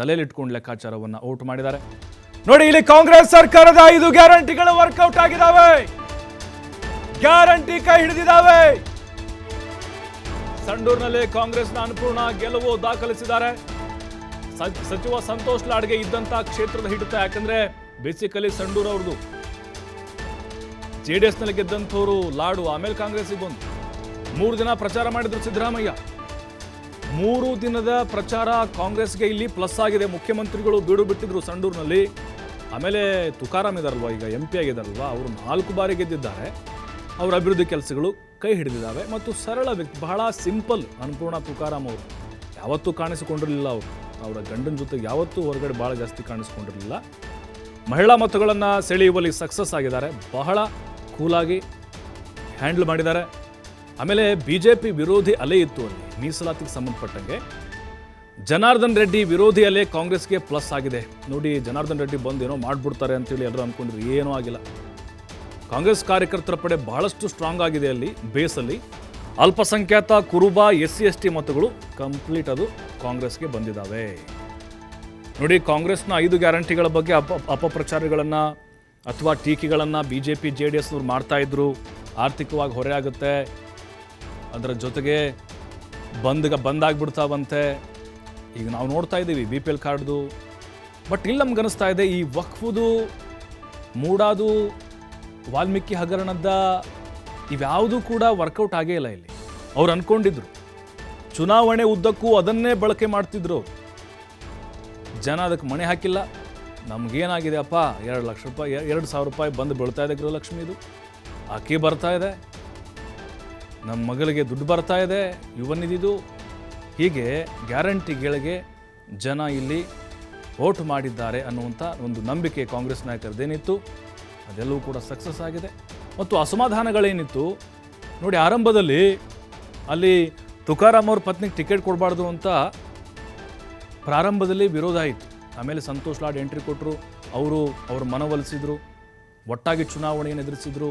ತಲೆಯಲ್ಲಿಟ್ಕೊಂಡು ಲೆಕ್ಕಾಚಾರವನ್ನು ಔಟ್ ಮಾಡಿದ್ದಾರೆ. ನೋಡಿ, ಇಲ್ಲಿ ಕಾಂಗ್ರೆಸ್ ಸರ್ಕಾರದ ಐದು ಗ್ಯಾರಂಟಿಗಳು ವರ್ಕೌಟ್ ಆಗಿದ್ದಾವೆ. ಗ್ಯಾರಂಟಿ ಕೈ ಹಿಡಿದಿದ್ದಾವೆ. ಸಂಡೂರಿನಲ್ಲಿ ಕಾಂಗ್ರೆಸ್ನ ಅನ್ಪೂರ್ಣ ಗೆಲುವು ದಾಖಲಿಸಿದ್ದಾರೆ. ಸಚಿವ ಸಂತೋಷ್ ಲಾಡ್ಗೆ ಇದ್ದಂತ ಕ್ಷೇತ್ರದ ಹಿಡಿತ ಯಾಕಂದ್ರೆ ಬೇಸಿಕಲಿ ಸಂಡೂರ್ ಅವ್ರದು ಜೆ ಡಿ ಎಸ್ನಲ್ಲಿ ಗೆದ್ದಂಥವ್ರು ಲಾಡು, ಆಮೇಲೆ ಕಾಂಗ್ರೆಸ್ಗೆ ಬಂದು ಮೂರು ದಿನ ಪ್ರಚಾರ ಮಾಡಿದ್ರು ಸಿದ್ದರಾಮಯ್ಯ. ಮೂರು ದಿನದ ಪ್ರಚಾರ ಕಾಂಗ್ರೆಸ್ಗೆ ಇಲ್ಲಿ ಪ್ಲಸ್ ಆಗಿದೆ. ಮುಖ್ಯಮಂತ್ರಿಗಳು ಬೀಡು ಬಿಟ್ಟಿದ್ರು ಸಂಡೂರಿನಲ್ಲಿ. ಆಮೇಲೆ ತುಕಾರಾಮ್ ಇದಾರಲ್ವಾ, ಈಗ ಎಂ ಪಿ ಆಗಿದಾರಲ್ವಾ, ಅವರು ನಾಲ್ಕು ಬಾರಿ ಗೆದ್ದಿದ್ದಾರೆ. ಅವರ ಅಭಿವೃದ್ಧಿ ಕೆಲಸಗಳು ಕೈ ಹಿಡಿದಿದ್ದಾವೆ ಮತ್ತು ಸರಳ ವ್ಯಕ್ತಿ, ಬಹಳ ಸಿಂಪಲ್ ಅನ್ನಪೂರ್ಣ ತುಕಾರಾಮ್ ಅವರು. ಯಾವತ್ತೂ ಕಾಣಿಸಿಕೊಂಡಿರಲಿಲ್ಲ ಅವರು. ಅವರ ಗಂಡನ ಜೊತೆ ಯಾವತ್ತೂ ಹೊರಗಡೆ ಭಾಳ ಜಾಸ್ತಿ ಕಾಣಿಸ್ಕೊಂಡಿರಲಿಲ್ಲ. ಮಹಿಳಾ ಮತಗಳನ್ನು ಸೆಳೆಯುವಲ್ಲಿ ಸಕ್ಸಸ್ ಆಗಿದ್ದಾರೆ. ಬಹಳ ಕೂಲಾಗಿ ಹ್ಯಾಂಡಲ್ ಮಾಡಿದ್ದಾರೆ. ಆಮೇಲೆ ಬಿ ಜೆ ಪಿ ವಿರೋಧಿ ಅಲೆ ಇತ್ತು ಅಲ್ಲಿ. ಮೀಸಲಾತಿಗೆ ಸಂಬಂಧಪಟ್ಟಂಗೆ ಜನಾರ್ದನ್ ರೆಡ್ಡಿ ವಿರೋಧಿಯಲ್ಲೇ ಕಾಂಗ್ರೆಸ್ಗೆ ಪ್ಲಸ್ ಆಗಿದೆ. ನೋಡಿ, ಜನಾರ್ದನ್ ರೆಡ್ಡಿ ಬಂದು ಏನೋ ಮಾಡಿಬಿಡ್ತಾರೆ ಅಂತೇಳಿ ಎಲ್ಲರೂ ಅಂದ್ಕೊಂಡಿದ್ರು ಏನೂ ಆಗಿಲ್ಲ. ಕಾಂಗ್ರೆಸ್ ಕಾರ್ಯಕರ್ತರ ಪಡೆ ಬಹಳಷ್ಟು ಸ್ಟ್ರಾಂಗ್ ಆಗಿದೆ ಅಲ್ಲಿ, ಬೇಸಲ್ಲಿ. ಅಲ್ಪಸಂಖ್ಯಾತ, Kuruba S C S T ಮತಗಳು ಕಂಪ್ಲೀಟ್ ಅದು ಕಾಂಗ್ರೆಸ್ಗೆ ಬಂದಿದ್ದಾವೆ ನೋಡಿ, ಕಾಂಗ್ರೆಸ್ನ ಐದು ಗ್ಯಾರಂಟಿಗಳ ಬಗ್ಗೆ ಅಪ, ಅಪಪ್ರಚಾರಗಳನ್ನು ಅಥವಾ ಟೀಕೆಗಳನ್ನು B J P J D ಎಸ್ನವ್ರು ಮಾಡ್ತಾಯಿದ್ರು ಆರ್ಥಿಕವಾಗಿ ಹೊರೆ ಅದರ ಜೊತೆಗೆ ಬಂದ್ಗ ಬಂದಾಗ್ಬಿಡ್ತಾವಂತೆ. ಈಗ ನಾವು ನೋಡ್ತಾ ಇದ್ದೀವಿ ಬಿ ಪಿ ಎಲ್ ಕಾರ್ಡ್ದು. ಬಟ್ ಇಲ್ಲಿ ನಮ್ಗೆ ಅನಿಸ್ತಾ ಇದೆ, ಈ ವಕ್ಫುದು, ಮೂಡಾದು, ವಾಲ್ಮೀಕಿ ಹಗರಣದ ಇವ್ಯಾವುದೂ ಕೂಡ ವರ್ಕೌಟ್ ಆಗೇ ಇಲ್ಲ ಇಲ್ಲಿ. ಅವ್ರು ಅನ್ಕೊಂಡಿದ್ರು. ಚುನಾವಣೆ ಉದ್ದಕ್ಕೂ ಅದನ್ನೇ ಬಳಕೆ ಮಾಡ್ತಿದ್ರು. ಜನ ಅದಕ್ಕೆ ಮಣೆ ಹಾಕಿಲ್ಲ. ನಮಗೇನಾಗಿದೆ ಅಪ್ಪ? ಎರಡು ಲಕ್ಷ ರೂಪಾಯಿ ಎರಡು ಸಾವಿರ ರೂಪಾಯಿ ಬಂದು ಬೀಳ್ತಾ ಇದೆ ಗೃಹಲಕ್ಷ್ಮಿದು. ಅಕ್ಕಿ ಬರ್ತಾ ಇದೆ. ನಮ್ಮ ಮಗಳಿಗೆ ದುಡ್ಡು ಬರ್ತಾ ಇದೆ ಇವನಿದಿದು ಹೀಗೆ ಗ್ಯಾರಂಟಿಗಳಿಗೆ ಜನ ಇಲ್ಲಿ ವೋಟ್ ಮಾಡಿದ್ದಾರೆ ಅನ್ನುವಂಥ ಒಂದು ನಂಬಿಕೆ ಕಾಂಗ್ರೆಸ್ ನಾಯಕರದ್ದೇನಿತ್ತು ಅದೆಲ್ಲವೂ ಕೂಡ ಸಕ್ಸಸ್ ಆಗಿದೆ. ಮತ್ತು ಅಸಮಾಧಾನಗಳೇನಿತ್ತು ನೋಡಿ ಆರಂಭದಲ್ಲಿ ಅಲ್ಲಿ ತುಕಾರಾಮ್ ಅವ್ರ ಪತ್ನಿಗೆ ಟಿಕೆಟ್ ಕೊಡಬಾರ್ದು ಅಂತ ಪ್ರಾರಂಭದಲ್ಲಿ ವಿರೋಧ ಆಯಿತು. ಆಮೇಲೆ ಸಂತೋಷ್ ಲಾಡ್ ಎಂಟ್ರಿ ಕೊಟ್ಟರು ಅವರು ಅವ್ರ ಮನವೊಲಿಸಿದ್ರು, ಒಟ್ಟಾಗಿ ಚುನಾವಣೆಯನ್ನು ಎದುರಿಸಿದ್ರು.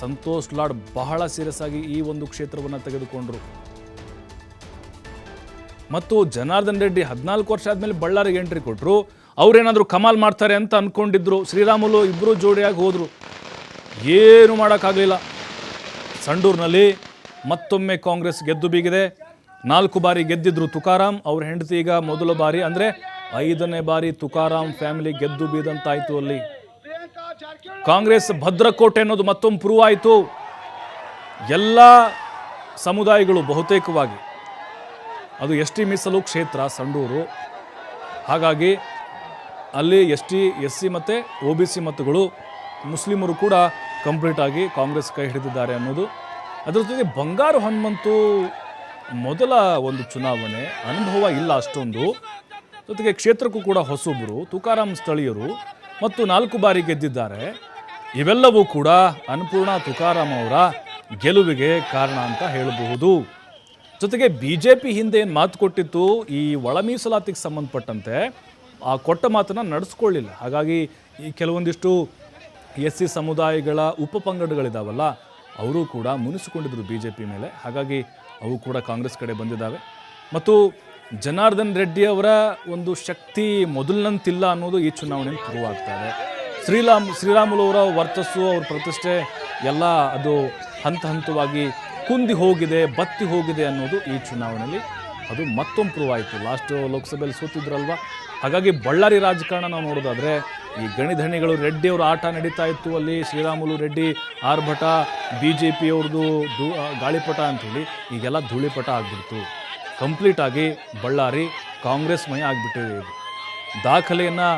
ಸಂತೋಷ್ ಲಾಡ್ ಬಹಳ ಸೀರಿಯಸ್ ಆಗಿ ಈ ಒಂದು ಕ್ಷೇತ್ರವನ್ನು ತೆಗೆದುಕೊಂಡರು. ಮತ್ತು ಜನಾರ್ದನ್ ರೆಡ್ಡಿ ಹದಿನಾಲ್ಕು ವರ್ಷ ಆದಮೇಲೆ ಬಳ್ಳಾರಿಗೆ ಎಂಟ್ರಿ ಕೊಟ್ಟರು ಅವರೇನಾದರೂ ಕಮಾಲ್ ಮಾಡ್ತಾರೆ ಅಂತ ಅಂದ್ಕೊಂಡಿದ್ರು ಶ್ರೀರಾಮುಲು ಇಬ್ಬರು ಜೋಡಿಯಾಗಿ ಹೋದರು. ಏನು ಮಾಡೋಕ್ಕಾಗಲಿಲ್ಲ. ಸಂಡೂರಿನಲ್ಲಿ ಮತ್ತೊಮ್ಮೆ ಕಾಂಗ್ರೆಸ್ ಗೆದ್ದು ಬೀಗಿದೆ. ನಾಲ್ಕು ಬಾರಿ ಗೆದ್ದಿದ್ರು ತುಕಾರಾಮ್. ಅವ್ರ ಹೆಂಡತಿ ಈಗ ಮೊದಲ ಬಾರಿ ಅಂದರೆ ಐದನೇ ಬಾರಿ ತುಕಾರಾಮ್ ಫ್ಯಾಮಿಲಿ ಗೆದ್ದು ಬೀದಂತಾಯಿತು ಅಲ್ಲಿ. ಕಾಂಗ್ರೆಸ್ ಭದ್ರಕೋಟೆ ಅನ್ನೋದು ಮತ್ತೊಮ್ಮೆ ಪ್ರೂವ್ ಆಯಿತು ಎಲ್ಲ ಸಮುದಾಯಗಳು ಬಹುತೇಕವಾಗಿ. ಅದು ಎಸ್ ಟಿ ಮೀಸಲು ಕ್ಷೇತ್ರ, ಸಂಡೂರು. ಹಾಗಾಗಿ ಅಲ್ಲಿ ಎಸ್ ಟಿ ಎಸ್ ಸಿ ಮತ್ತು ಒ ಬಿ ಸಿ ಮತಗಳು ಮುಸ್ಲಿಮರು ಕೂಡ ಕಂಪ್ಲೀಟಾಗಿ ಕಾಂಗ್ರೆಸ್ ಕೈ ಹಿಡಿದಿದ್ದಾರೆ ಅನ್ನೋದು. ಅದರ ಜೊತೆಗೆ ಬಂಗಾರು ಹನುಮಂತು ಮೊದಲ ಒಂದು ಚುನಾವಣೆ, ಅನುಭವ ಇಲ್ಲ ಅಷ್ಟೊಂದು. ಜೊತೆಗೆ ಕ್ಷೇತ್ರಕ್ಕೂ ಕೂಡ ಹೊಸೊಬ್ಬರು ತುಕಾರಾಮ್ ಸ್ಥಳೀಯರು ಮತ್ತು ನಾಲ್ಕು ಬಾರಿ ಗೆದ್ದಿದ್ದಾರೆ. ಇವೆಲ್ಲವೂ ಕೂಡ ಅನ್ನಪೂರ್ಣ ತುಕಾರಾಮ್ ಅವರ ಗೆಲುವಿಗೆ ಕಾರಣ ಅಂತ ಹೇಳಬಹುದು. ಜೊತೆಗೆ ಬಿ ಜೆ ಪಿ ಹಿಂದೆ ಏನು ಮಾತು ಕೊಟ್ಟಿತ್ತು, ಈ ಒಳ ಮೀಸಲಾತಿಗೆ ಸಂಬಂಧಪಟ್ಟಂತೆ ಆ ಕೊಟ್ಟ ಮಾತನ್ನು ನಡೆಸ್ಕೊಳ್ಳಿಲ್ಲ. ಹಾಗಾಗಿ ಈ ಕೆಲವೊಂದಿಷ್ಟು ಎಸ್ ಸಿ ಸಮುದಾಯಗಳ ಉಪ ಪಂಗಡಗಳಿದಾವಲ್ಲ, ಅವರು ಕೂಡ ಮುನಿಸಿಕೊಂಡಿದ್ರು ಬಿ ಜೆ ಪಿ ಮೇಲೆ. ಹಾಗಾಗಿ ಅವು ಕೂಡ ಕಾಂಗ್ರೆಸ್ ಕಡೆ ಬಂದಿದ್ದಾವೆ ಮತ್ತು ಜನಾರ್ದನ್ ರೆಡ್ಡಿ ಅವರ ಒಂದು ಶಕ್ತಿ ಮೊದಲಿನಂತಿಲ್ಲ ಅನ್ನೋದು ಈ ಚುನಾವಣೆಯಲ್ಲಿ ಪ್ರೂವ್ ಇದೆ. ಶ್ರೀರಾಮ್ ಶ್ರೀರಾಮುಲುವರ ವರ್ಚಸ್ಸು, ಅವ್ರ ಪ್ರತಿಷ್ಠೆ ಎಲ್ಲ ಅದು ಹಂತ ಹಂತವಾಗಿ ಕುಂದಿ ಹೋಗಿದೆ, ಬತ್ತಿ ಹೋಗಿದೆ ಅನ್ನೋದು ಈ ಚುನಾವಣೆಯಲ್ಲಿ. ಅದು ಮತ್ತೊಂದು ಪ್ರೂವ್ ಆಯಿತು. ಲಾಸ್ಟು ಲೋಕಸಭೆಯಲ್ಲಿ ಸೋತಿದ್ರಲ್ವ? ಹಾಗಾಗಿ ಬಳ್ಳಾರಿ ರಾಜಕಾರಣ ನಾವು ನೋಡೋದಾದರೆ, ಈ ಗಣಿಧಣಿಗಳು ರೆಡ್ಡಿ ಅವರು ಆಟ ನಡೀತಾ ಇತ್ತು ಅಲ್ಲಿ, ಶ್ರೀರಾಮುಲು, ರೆಡ್ಡಿ, ಆರ್ಭಟ ಬಿ ಜೆ ಪಿ ಅವ್ರದ್ದು ಧೂ ಗಾಳಿಪಟ ಅಂಥೇಳಿ ಈಗೆಲ್ಲ ಧೂಳಿಪಟ ಆಗಿಬಿಡ್ತು. ಕಂಪ್ಲೀಟಾಗಿ ಬಳ್ಳಾರಿ ಕಾಂಗ್ರೆಸ್ ಮಯ ಆಗಿಬಿಟ್ಟಿದೆ ಇದು. ದಾಖಲೆಯನ್ನು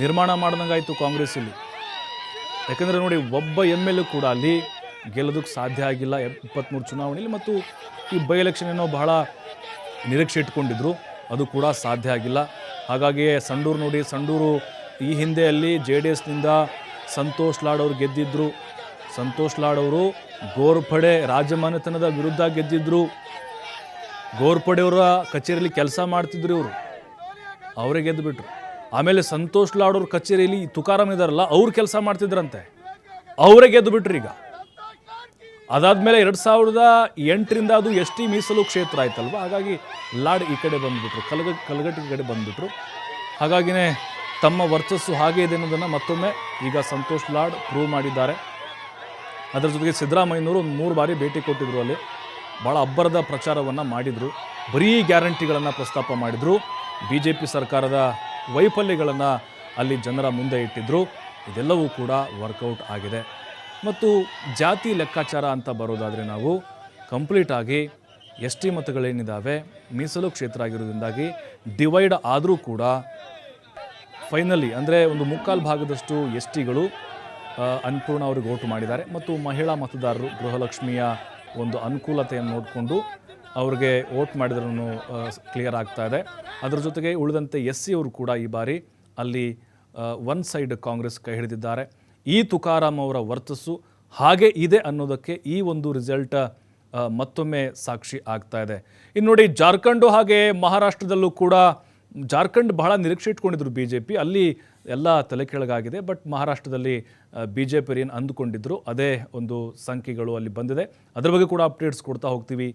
ನಿರ್ಮಾಣ ಮಾಡ್ದಂಗಾಯಿತು ಕಾಂಗ್ರೆಸ್ ಇಲ್ಲಿ ಯಾಕಂದರೆ ನೋಡಿ, ಒಬ್ಬ ಎಂ ಎಲ್ ಎ ಕೂಡ ಅಲ್ಲಿ ಗೆಲ್ಲೋದಕ್ಕೆ ಸಾಧ್ಯ ಆಗಿಲ್ಲ. ಇಪ್ಪತ್ತ್ಮೂರು ಚುನಾವಣೆಯಲ್ಲಿ ಮತ್ತು ಈ ಬೈ ಎಲೆಕ್ಷನ್ ಏನೋ ಬಹಳ ನಿರೀಕ್ಷೆ ಇಟ್ಕೊಂಡಿದ್ರು. ಅದು ಕೂಡ ಸಾಧ್ಯ ಆಗಿಲ್ಲ. ಹಾಗಾಗಿ ಸಂಡೂರು ನೋಡಿ, ಸಂಡೂರು ಈ ಹಿಂದೆ ಅಲ್ಲಿ ಜೆ ಡಿ ಎಸ್ನಿಂದ ಸಂತೋಷ್ ಲಾಡ್ ಅವರು ಗೆದ್ದಿದ್ರು. ಸಂತೋಷ್ ಲಾಡ್ ಅವರು ಗೋರ್ಪಡೆ ರಾಜಮನೆತನದ ವಿರುದ್ಧ ಗೆದ್ದಿದ್ರು. ಗೋರ್ಪಡೆಯವರ ಕಚೇರಿಯಲ್ಲಿ ಕೆಲಸ ಮಾಡ್ತಿದ್ರು ಇವರು. ಅವರೇ ಗೆದ್ದು ಬಿಟ್ರು ಆಮೇಲೆ ಸಂತೋಷ್ ಲಾಡ್ ಅವ್ರ ಕಚೇರಿಯಲ್ಲಿ ತುಕಾರಾಮ್ ಇದಾರಲ್ಲ, ಅವ್ರು ಕೆಲಸ ಮಾಡ್ತಿದ್ರಂತೆ. ಅವರೇ ಗೆದ್ದು ಬಿಟ್ರು ಈಗ. ಅದಾದಮೇಲೆ ಎರಡು ಸಾವಿರದ ಎಂಟರಿಂದ ಅದು ಎಸ್ ಟಿ ಮೀಸಲು ಕ್ಷೇತ್ರ ಆಯ್ತಲ್ವ? ಹಾಗಾಗಿ ಲಾಡ್ ಈ ಕಡೆ ಬಂದ್ಬಿಟ್ರು, ಕಲಗ ಕಲಗಟ್ಟಿ ಕಡೆ ಬಂದ್ಬಿಟ್ರು. ಹಾಗಾಗಿನೇ ತಮ್ಮ ವರ್ಚಸ್ಸು ಹಾಗೆ ಇದೆ ಅನ್ನೋದನ್ನು ಮತ್ತೊಮ್ಮೆ ಈಗ ಸಂತೋಷ್ ಲಾಡ್ ಪ್ರೂವ್ ಮಾಡಿದ್ದಾರೆ. ಅದರ ಜೊತೆಗೆ ಸಿದ್ದರಾಮಯ್ಯನವರು ಒಂದು ಮೂರು ಬಾರಿ ಭೇಟಿ ಕೊಟ್ಟಿದ್ರು ಅಲ್ಲಿ. ಭಾಳ ಅಬ್ಬರದ ಪ್ರಚಾರವನ್ನು ಮಾಡಿದರು. ಬರೀ ಗ್ಯಾರಂಟಿಗಳನ್ನು ಪ್ರಸ್ತಾಪ ಮಾಡಿದರು. ಬಿ ಜೆ ಪಿ ಸರ್ಕಾರದ ವೈಫಲ್ಯಗಳನ್ನು ಅಲ್ಲಿ ಜನರ ಮುಂದೆ ಇಟ್ಟಿದ್ದರು ಇದೆಲ್ಲವೂ ಕೂಡ ವರ್ಕೌಟ್ ಆಗಿದೆ. ಮತ್ತು ಜಾತಿ ಲೆಕ್ಕಾಚಾರ ಅಂತ ಬರೋದಾದರೆ ನಾವು ಕಂಪ್ಲೀಟ್ ಆಗಿ ಎಸ್ ಟಿ ಮತಗಳೇನಿದ್ದಾವೆ ಮೀಸಲು ಕ್ಷೇತ್ರ ಆಗಿರೋದ್ರಿಂದಾಗಿ ಡಿವೈಡ್ ಆದರೂ ಕೂಡ ಫೈನಲಿ ಅಂದರೆ ಒಂದು ಮುಕ್ಕಾಲು ಭಾಗದಷ್ಟು ಎಸ್ ಟಿಗಳು ಅನ್ನಪೂರ್ಣ ಅವರಿಗೆ ಓಟು ಮಾಡಿದ್ದಾರೆ. ಮತ್ತು ಮಹಿಳಾ ಮತದಾರರು ಗೃಹಲಕ್ಷ್ಮಿಯ ಒಂದು ಅನುಕೂಲತೆಯನ್ನು ನೋಡಿಕೊಂಡು ಅವ್ರಿಗೆ ವೋಟ್ ಮಾಡಿದ್ರೂ ಕ್ಲಿಯರ್ ಆಗ್ತಾ ಇದೆ. ಅದರ ಜೊತೆಗೆ ಉಳಿದಂತೆ ಎಸ್ ಸಿ ಅವರು ಕೂಡ ಈ ಬಾರಿ ಅಲ್ಲಿ ಒನ್ ಸೈಡ್ ಕಾಂಗ್ರೆಸ್ ಕೈ ಹಿಡಿದಿದ್ದಾರೆ. ಈ ತುಕಾರಾಮ್ ಅವರ ವರ್ಚಸ್ಸು ಹಾಗೆ ಇದೆ ಅನ್ನೋದಕ್ಕೆ ಈ ಒಂದು ರಿಸಲ್ಟ್ ಮತ್ತೊಮ್ಮೆ ಸಾಕ್ಷಿ ಆಗ್ತಾ ಇದೆ. ಇನ್ನು ನೋಡಿ, ಜಾರ್ಖಂಡು ಹಾಗೆ ಮಹಾರಾಷ್ಟ್ರದಲ್ಲೂ ಕೂಡ ಜಾರ್ಖಂಡ್ ಬಹಳ ನಿರೀಕ್ಷೆ ಇಟ್ಕೊಂಡಿದ್ರು ಬಿ ಜೆ ಪಿ ಅಲ್ಲಿ ಎಲ್ಲ ತಲೆ ಕೆಳಗಾಗಿದೆ ಬಟ್ ಮಹಾರಾಷ್ಟ್ರದಲ್ಲಿ ಬಿ ಜೆ ಪಿ ಏನು ಅಂದುಕೊಂಡಿದ್ರು, ಅದೇ ಒಂದು ಸಂಖ್ಯೆಗಳು ಅಲ್ಲಿ ಬಂದಿದೆ. ಅದರ ಬಗ್ಗೆ ಕೂಡ ಅಪ್ಡೇಟ್ಸ್ ಕೊಡ್ತಾ ಹೋಗ್ತೀವಿ.